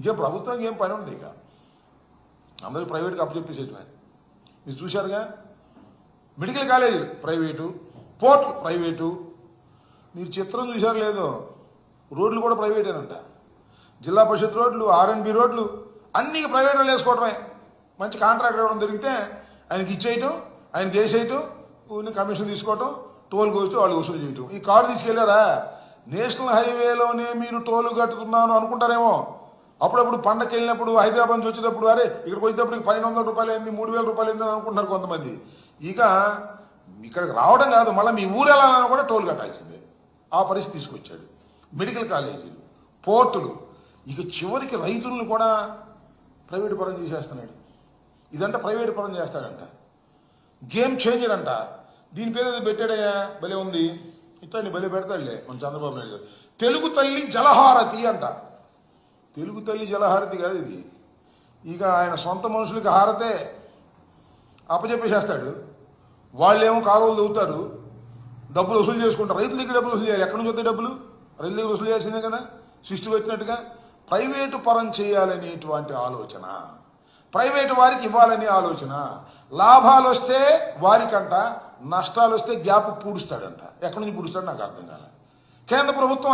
ఇంకే ప్రభుత్వం ఏం పని ఉంది ఇక. అందరికి ప్రైవేట్గా అప్పచెప్పేసేయటమే మీరు చూశారుగా? మెడికల్ కాలేజీలు ప్రైవేటు పోర్ట్లు ప్రైవేటు. మీరు చిత్రం చూశారు లేదో? రోడ్లు కూడా ప్రైవేటేనంట. జిల్లా పరిషత్ రోడ్లు ఆర్ఎన్బి రోడ్లు అన్నీ ప్రైవేట్ వాళ్ళు వేసుకోవటమే. మంచి కాంట్రాక్ట్ ఇవ్వడం దొరికితే ఆయనకి ఇచ్చేయటం ఆయనకి వేసేయటం కమిషన్ తీసుకోవటం టోల్ కోసి వాళ్ళు వసూలు చేయటం. ఈ కారు తీసుకెళ్ళారా? నేషనల్ హైవేలోనే మీరు టోల్ కట్టుతున్నాను అనుకుంటారేమో. అప్పుడప్పుడు పండగకి వెళ్ళినప్పుడు హైదరాబాద్ నుంచి వచ్చేటప్పుడు అరే ఇక్కడికి వచ్చేటప్పుడు పన్నెండు వందల రూపాయలు ఏంది మూడు వేల రూపాయలు ఏంది అనుకుంటున్నారు కొంతమంది. ఇక ఇక్కడికి రావడం కాదు మళ్ళీ మీ ఊరు వెళ్ళాలన్నా కూడా టోల్ కట్టాల్సిందే. ఆ పరిస్థితి తీసుకొచ్చాడు. మెడికల్ కాలేజీలు పోర్టులు. ఇక చివరికి రైతులను కూడా ప్రైవేట్ పరం చేసేస్తున్నాడు. ఇదంట ప్రైవేట్ పరం చేస్తాడంట. గేమ్ చేంజర్ అంట. దీని పేరు ఏదో పెట్టాడయ్యా భలే ఉంది. ఇట్లా భలే పెడతాడులే మన చంద్రబాబు నాయుడు గారు. తెలుగు తల్లి జలహారతి అంట. తెలుగు తల్లి జలహారతి కాదు ఇది. ఇక ఆయన సొంత మనుషులకి హారతే అప్పచెప్పేసేస్తాడు వాళ్ళేమో కాలువలు దవ్వుతారు డబ్బులు వసూలు చేసుకుంటారు. రైతుల దగ్గర డబ్బులు వసూలు చేయాలి? ఎక్కడి నుంచి వస్తాయి డబ్బులు? రైతుల దగ్గర వసూలు చేయాల్సిందే కదా. సృష్టి వచ్చినట్టుగా ప్రైవేటు పరం చేయాలనేటువంటి ఆలోచన. ప్రైవేటు వారికి ఇవ్వాలనే ఆలోచన. లాభాలు వస్తే వారికంట నష్టాలు వస్తే గ్యాప్ పూడుస్తాడంట. ఎక్కడి నుంచి పూడుస్తాడు నాకు అర్థం కాలే. కేంద్ర ప్రభుత్వం